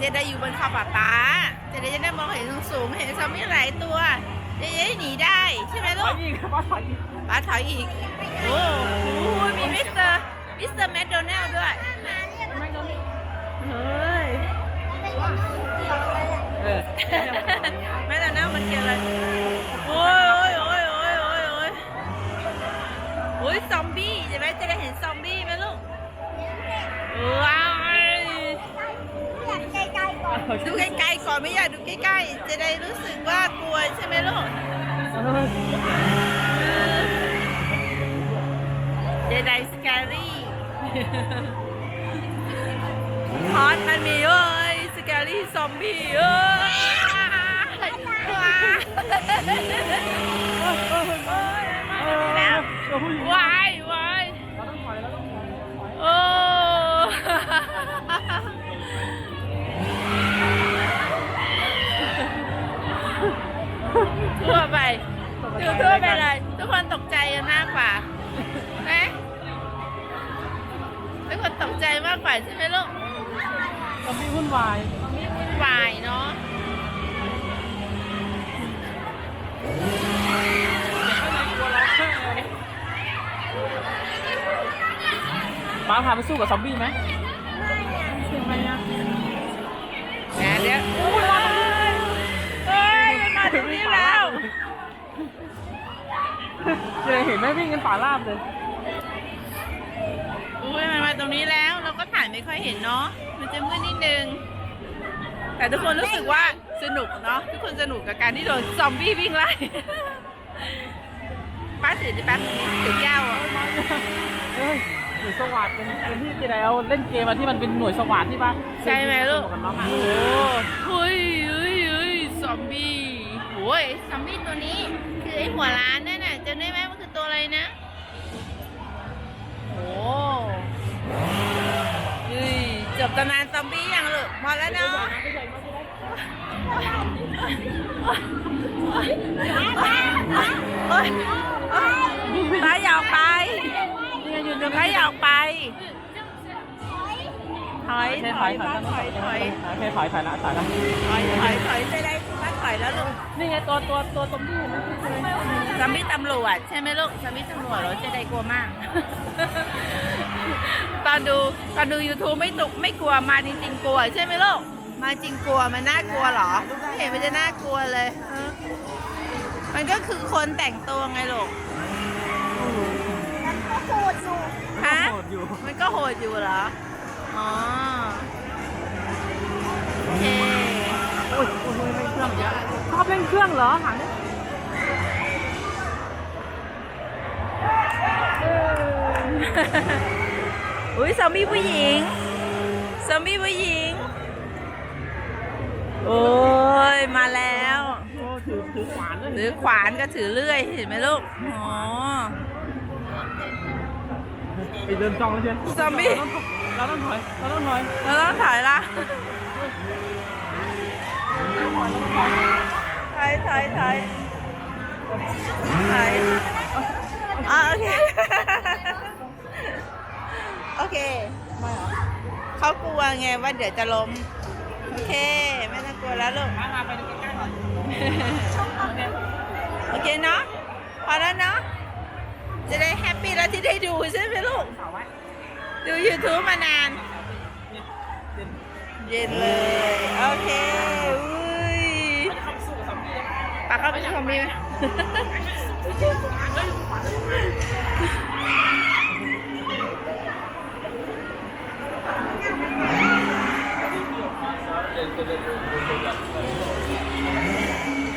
เจได้อยู่บนขอบตาเจได้จะได้มองเห็นสูงๆเห็นซอมบี้หลายตัวเจได้หนีได้ใช่ไหมลูกป้าถอยอีกป้าถอยอีกโอ้โหมีมิสเตอร์มิสเตอร์แมคโดนัลด์ด้วยเฮ้ยเออแมคโดนัลมันเกี่ยวอะไรโอ้ยโอ้ยโอ้ยโอ้ยโอ้ยโอ้ยซอมบี้ใช่ไหมจะได้เห็นซอมบี้ไหมลูกว้า ดูใกล้ๆก่อนไม่อยากดูใกล้ๆ จะได้รู้สึกว่ากลัวใช่ไหมลูกเจไดสแกรี่ฮอตมันมีเอ้ยสแกรี่ซอมบี้เอ้ยแล้ววายวา ดูทั่วไปเลยทุกคนตกใจกันมากกว่านะทุกคนตกใจมากกว่าใช่ไหมลูกซอมบี้วุ่นวายวายเนาะป้าพาไปสู้กับซอมบี้ไหม เจเห็นไหมวิ่งกันป่าราบเลย อุ้ยมันมาตรงนี้แล้วเราก็ถ่ายไม่ค่อยเห็นเนาะมันจะมืดนิดนึง แต่ทุกคนรู้สึกว่าสนุกเนาะทุกคนสนุกกับการที่โดนซอมบี้วิ่งไล่ป้าถือดิป้าถือแก้วอะเฮ้ยหน่วยสวัสดเป็นเป็นที่ที่แล้วเล่นเกมอะที่มันเป็นหน่วยสวัสดที่ปะใช่ไหมลูกสนุกันมากโอ้โหเฮ้ยเฮ้ยเฮ้ยซอมบี้ โอ้ยซอมบี้ตัวนี้ คือไอ้หัวล้านนั่นน่ะจำได้ไหมมันคือตัวอะไรนะโอ้ยจบตำนานซอมบี้ยังลูกหมดแล้วเนาะโอ๊ยอยาอยากไปนี่ไงอยู่ตรงนั้อยากไป ถอยโอเคถถออยยถบ้าอยนถอยถอยโอเคถอยถอยละถอยละถอยถอยถอยจะได้บ้านถอยแล้วลูกนี่ไงตัวตัวตัวซอมบี้เห็นไหมที่เคยสามีตำรวจใช่ไหมลูกสามีตำรวจเราจะได้กลัวมาก ตอนดูตอนดู YouTube ไม่ตุกไม่กลัวมาจริงๆกลัว ใช่ไหมลูกมาจริงกลัวมันน่ากลัวเหรอไม่เห็นมันจะน่ากลัวเลยเออมันก็คือคนแต่งตัวไงลูกฮะโหดอยู่มันก็โหดอยู่เหรอ อ๋อโอเคโอ้ยโอ้ยโอ้ยเล่นเครื่องเยอะชอบเล่นเครื่องเหรอหันดิเอออุ้ยซอมบี้ผู้หญิงซอมบี้ผู้หญิง โอ้ยมาแล้วถือถือขวานด้วยถือขวานก็ถือเลื่อยเห็นไหมลูก อ๋อ ไปเดินจ้องแล้วเชียวซอมบี้ เราต้องถอย เราต้องถอย เราต้องถ่ายละถ่ายถ่ายถ่ายถ่ายอะโอเค โอเคไม่เหรอเขากลัวไงว่าเดี๋ยวจะล้ม โอเค ไม่ต้องกลัวแล้วลูก มามาไปดูใกล้ๆหน่อยโอเคเนาะ พอแล้วเนาะ จะได้แฮปปี้แล้ว ที่ได้ดูใช่ไหมลูกเสาไว้ดู YouTube มานาน เย็นเลย โอเคอุ้ยเข้าไปสู้กับซอมบี้ได้ไหมปากเข้าไปทำมีไหม